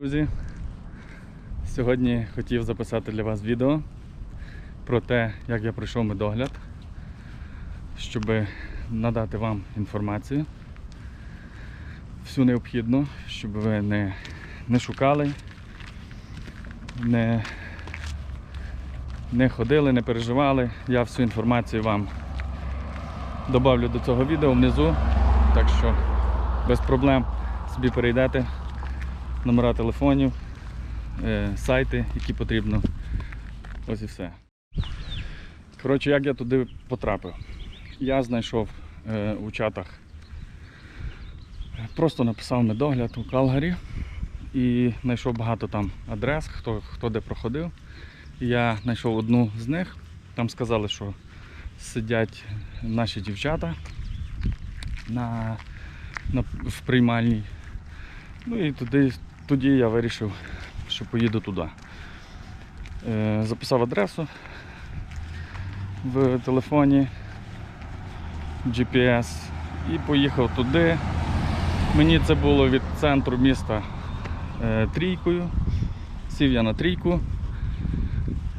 Друзі, сьогодні хотів записати для вас відео про те, як я пройшов медогляд, щоб надати вам інформацію всю необхідну, щоб ви не, не шукали, не, не ходили, не переживали. Я всю інформацію вам добавлю до цього відео внизу, так що без проблем собі перейдете номера телефонів, е, сайти, які потрібно. Ось і все. Коротше, як я туди потрапив? Я знайшов е, у чатах, просто написав медогляд у Калгарі і знайшов багато там адрес, хто, хто де проходив. Я знайшов одну з них. Там сказали, що сидять наші дівчата на, на, в приймальній. Ну і туди, тоді я вирішив, що поїду туди. Е, записав адресу в телефоні GPS і поїхав туди. Мені це було від центру міста е, трійкою. Сів я на трійку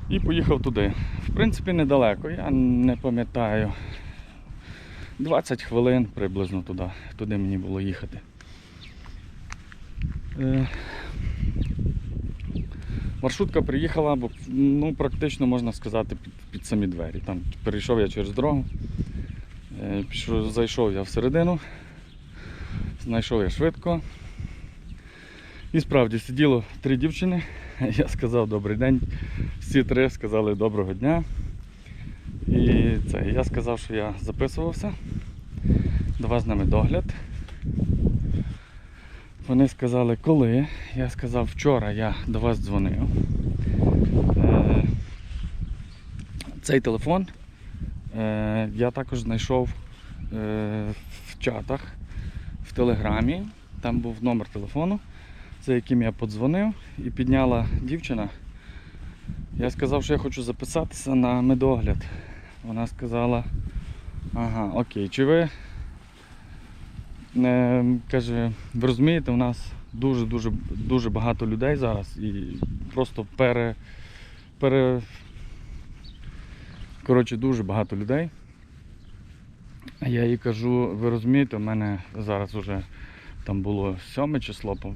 і поїхав туди. В принципі, недалеко, я не пам'ятаю. 20 хвилин приблизно туди, туди мені було їхати. Е, Маршрутка приїхала, бо ну, практично можна сказати під, під самі двері. Там перейшов я через дорогу, е, зайшов я всередину, знайшов я швидко. І справді сиділо три дівчини. Я сказав добрий день. Всі три сказали доброго дня. І це, я сказав, що я записувався. До вас з нами догляд. Вони сказали, коли. Я сказав, вчора я до вас дзвонив. Е, Цей телефон е, я також знайшов е, в чатах в Телеграмі. Там був номер телефону, за яким я подзвонив, і підняла дівчина. Я сказав, що я хочу записатися на медогляд. Вона сказала, ага, окей, чи ви е, каже, ви розумієте, у нас дуже-дуже дуже багато людей зараз і просто пере, пере коротше, дуже багато людей. Я їй кажу, ви розумієте, у мене зараз вже там було 7 число, е,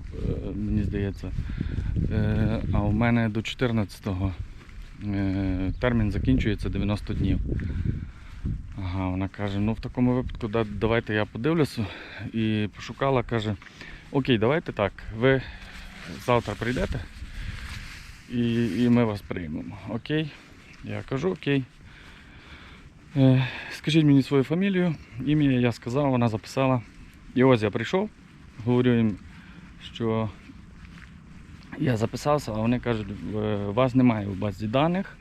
мені здається, е, а у мене до 14-го е, термін закінчується 90 днів. Ага, вона каже, ну в такому випадку давайте я подивлюся. І пошукала, каже, окей, давайте так, ви завтра прийдете і, і ми вас приймемо. Окей? Я кажу, окей. Скажіть мені свою фамілію, ім'я я сказав, вона записала. І ось я прийшов, говорю їм, що я записався, а вони кажуть, «В- вас немає у базі даних.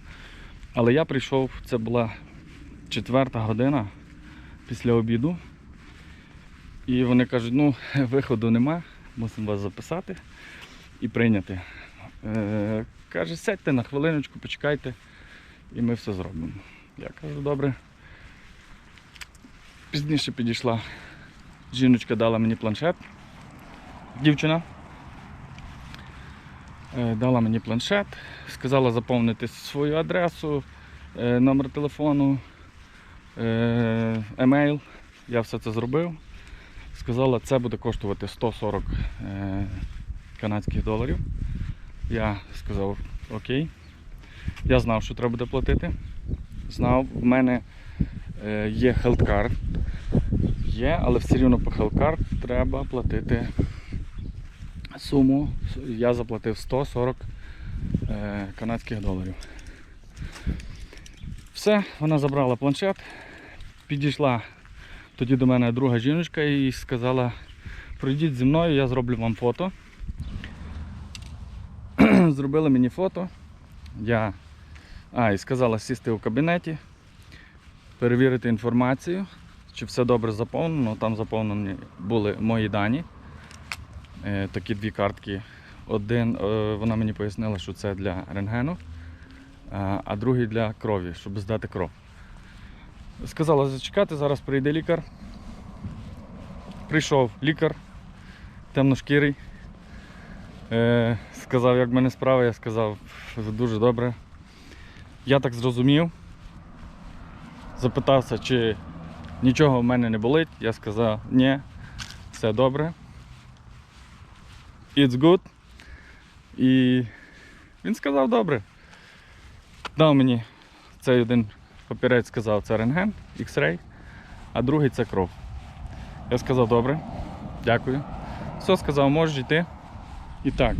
Але я прийшов, це була четверта година після обіду. І вони кажуть, ну, виходу нема, мусимо вас записати і прийняти. Е, каже, сядьте на хвилиночку, почекайте, і ми все зробимо. Я кажу, добре. Пізніше підійшла. Жіночка дала мені планшет. Дівчина. Е, Дала мені планшет, сказала заповнити свою адресу, е, номер телефону, е, емейл. Я все це зробив. Сказала, це буде коштувати 140 е, канадських доларів. Я сказав окей. Я знав, що треба буде платити. Знав, в мене є хелткарт. Є, але все рівно по хелткарт треба платити суму. Я заплатив 140 е, канадських доларів. Все, вона забрала планшет, підійшла тоді до мене друга жіночка і сказала, пройдіть зі мною, я зроблю вам фото. Зробили мені фото. Я... А, і сказала сісти у кабінеті, перевірити інформацію, чи все добре заповнено. Там заповнені були мої дані. Е, такі дві картки. Один, е, вона мені пояснила, що це для рентгену, а, а другий для крові, щоб здати кров. Сказала зачекати, зараз прийде лікар. прийшов лікар темношкірий. Е, сказав, як в мене справа, я сказав, дуже добре. Я так зрозумів. Запитався, чи нічого в мене не болить. Я сказав, ні, все добре. It's good. І він сказав добре. Дав мені цей один папірець сказав, це рентген, X-ray, а другий це кров. Я сказав, добре, дякую. Все, сказав, можеш йти. І так.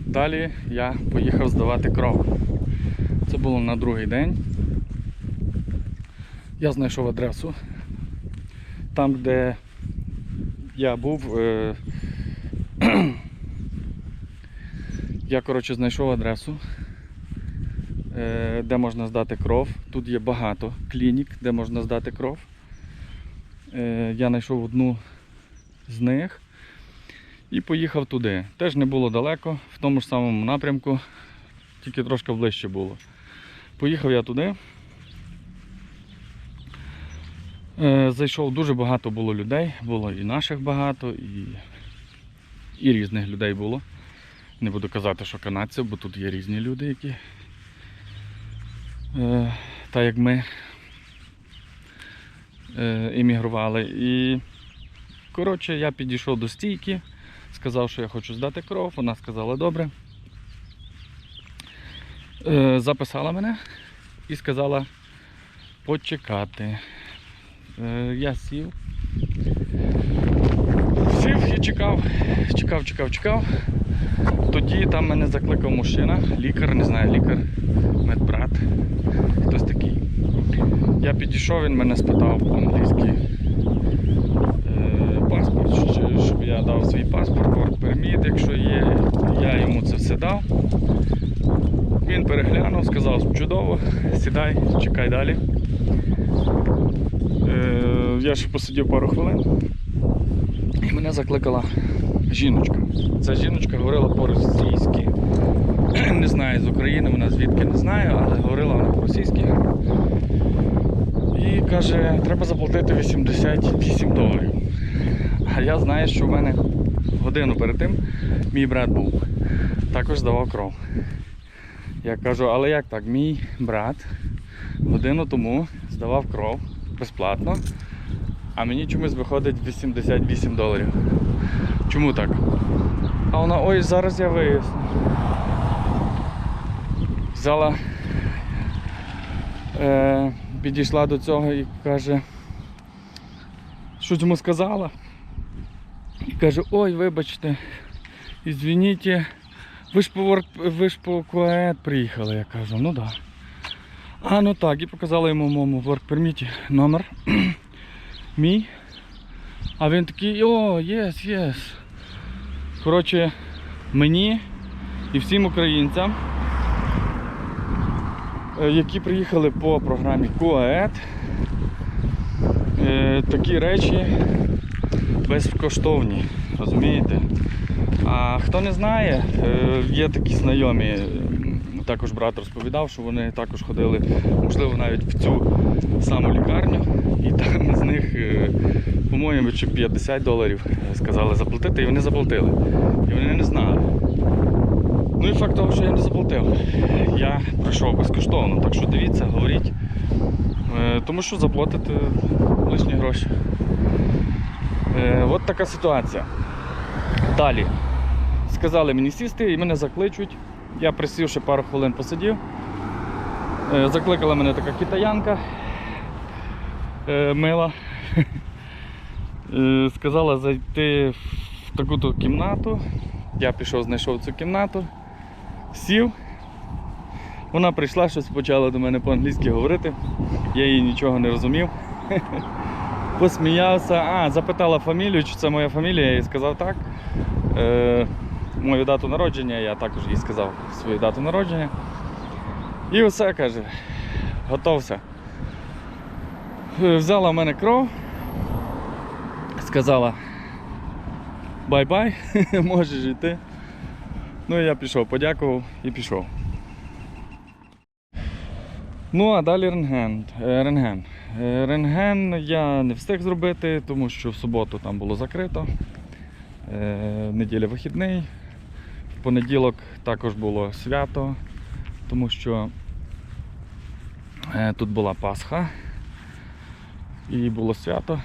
Далі я поїхав здавати кров. Це було на другий день. Я знайшов адресу. Там, де я був, е... я коротше знайшов адресу, е... де можна здати кров. Тут є багато клінік, де можна здати кров. Е... Я знайшов одну з них і поїхав туди. Теж не було далеко, в тому ж самому напрямку, тільки трошки ближче було. Поїхав я туди. Е, Зайшов дуже багато було людей, було і наших багато, і, і різних людей було. Не буду казати, що канадців, бо тут є різні люди, які. Е, та як ми е, іммігрували. І коротше, я підійшов до стійки, сказав, що я хочу здати кров. Вона сказала добре. Е, записала мене і сказала почекати. Е, я сів. Чекав, чекав, чекав, чекав. Тоді там мене закликав мужчина, лікар, не знаю, лікар, медбрат, хтось такий. Я підійшов, він мене спитав по-англійськи е, паспорт, щоб я дав свій паспорт, work якщо є. Я йому це все дав. Він переглянув, сказав, чудово, сідай, чекай далі. Е, я ще посидів пару хвилин. Мене закликала жіночка. Ця жіночка говорила по-російськи. Не знаю з України, вона звідки не знаю, але говорила вона по-російськи. І каже, треба заплатити 88 доларів. А я знаю, що в мене годину перед тим мій брат був. Також здавав кров. Я кажу, але як так? Мій брат годину тому здавав кров безплатно, а мені чомусь виходить 88 доларів. Чому так? А вона, ой, зараз я виясню. Взяла, е, підійшла до цього і каже, що йому сказала. І каже, ой, вибачте, извините, ви ж по, ворк- ви ж по КУАЕД приїхали. Я кажу, ну так. Да. А, ну так, і показала йому моєму work permit номер мій. А він такий, о, єс, єс. Коротше, мені і всім українцям, е, які приїхали по програмі КУАЕД, е, такі речі безкоштовні, розумієте? А хто не знає, е, є такі знайомі, також брат розповідав, що вони також ходили, можливо, навіть в цю саму лікарню, там з них, е, по-моєму, чи 50 доларів е, сказали заплатити, і вони заплатили. І вони не знали. Ну і факт того, що я не заплатив. Я пройшов безкоштовно, так що дивіться, говоріть. Е, Тому що заплатите лишні гроші. От така ситуація. Далі. Сказали мені сісти і мене закличуть. Я присів ще пару хвилин посидів. Закликала мене така китаянка мила. Е, Сказала зайти в таку-то кімнату. Я пішов, знайшов цю кімнату, сів. Вона прийшла, щось почала до мене по-англійськи говорити. Я їй нічого не розумів. Посміявся. А, запитала фамілію, чи це моя фамілія, я їй сказав так. Е, мою дату народження, я також їй сказав свою дату народження. І все каже, готовся. Е, Взяла в мене кров, сказала бай-бай, можеш йти. Ну і я пішов, подякував і пішов. Ну, а далі рентген. Е, рентген. Е, Рентген я не встиг зробити, тому що в суботу там було закрито. Неділя вихідний. В понеділок також було свято, тому що тут була Пасха і було свято.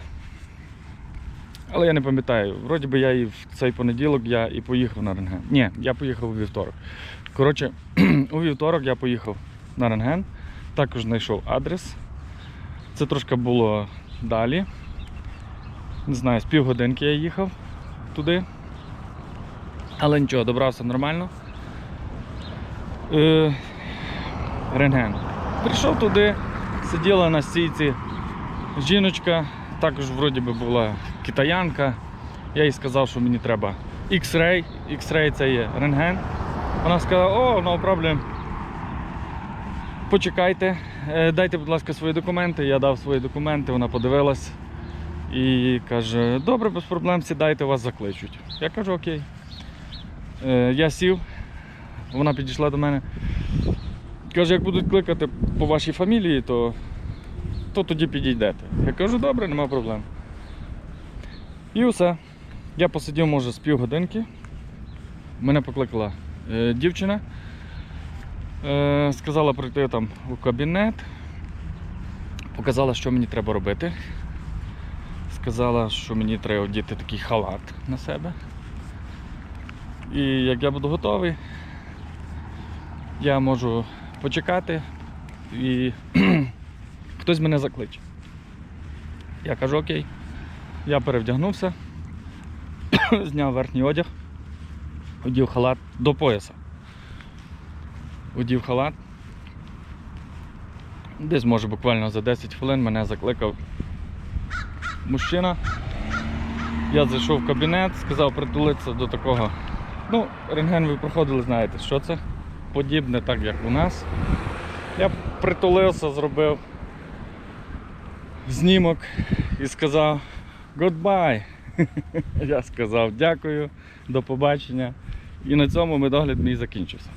Але я не пам'ятаю, вроді би я і в цей понеділок я і поїхав на рентген. Ні, я поїхав у вівторок. Коротше, у вівторок я поїхав на рентген, також знайшов адрес. Це трошки було далі. Не знаю, з півгодинки я їхав туди. Але нічого, добрався нормально. Е, рентген. Прийшов туди, сиділа на стійці жіночка, також вроді би була китаянка. Я їй сказав, що мені треба X-ray. X-ray це є рентген. Вона сказала, о, no problem. Почекайте, е, дайте, будь ласка, свої документи. Я дав свої документи, вона подивилась і каже, добре, без проблем, сідайте, вас закличуть. Я кажу, окей. Е, Я сів, вона підійшла до мене. Каже, як будуть кликати по вашій фамілії, то, то тоді підійдете. Я кажу, добре, нема проблем. І все. Я посидів, може, з півгодинки. Мене покликала е, дівчина. Е, сказала прийти там у кабінет. Показала, що мені треба робити. Сказала, що мені треба одіти такий халат на себе. І як я буду готовий, я можу почекати і хтось мене закличе. Я кажу окей. Я перевдягнувся, зняв верхній одяг, одів халат до пояса. Одів халат. Десь може буквально за 10 хвилин мене закликав мужчина. Я зайшов в кабінет, сказав притулитися до такого. Ну, рентген ви проходили, знаєте, що це? Подібне, так як у нас. Я притулився, зробив знімок і сказав goodbye. Я сказав дякую, до побачення. І на цьому медогляд мій закінчився.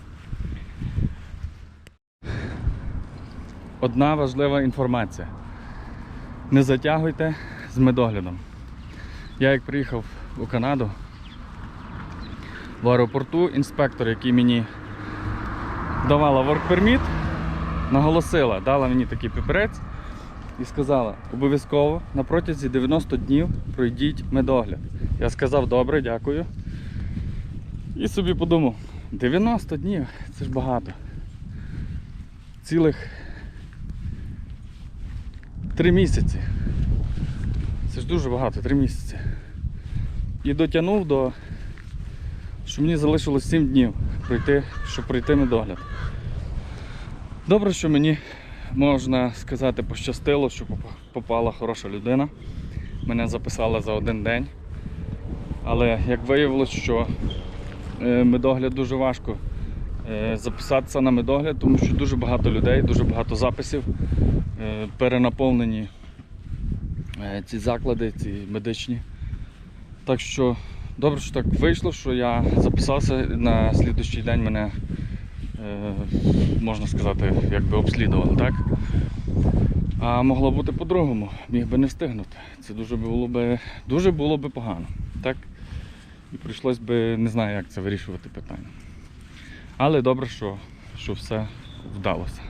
Одна важлива інформація. Не затягуйте з медоглядом. Я як приїхав у Канаду, в аеропорту інспектор, який мені давала permit, наголосила, дала мені такий папірець і сказала, обов'язково на протязі 90 днів пройдіть медогляд. Я сказав, добре, дякую. І собі подумав, 90 днів це ж багато. Цілих 3 місяці. Це ж дуже багато, 3 місяці. І дотягнув до, що мені залишилось 7 днів пройти, щоб пройти медогляд. Добре, що мені можна сказати пощастило, що попала хороша людина. Мене записали за один день. Але як виявилось, що е, медогляд дуже важко е, записатися на медогляд, тому що дуже багато людей, дуже багато записів, е, перенаповнені ці заклади, ці медичні. Так що добре, що так вийшло, що я записався на слідуючий день мене, можна сказати, якби обслідувано, так? А могло бути по-другому, міг би не встигнути. Це дуже було би, дуже було би погано. Так? І прийшлось би, не знаю, як це вирішувати питання. Але добре, що, що все вдалося.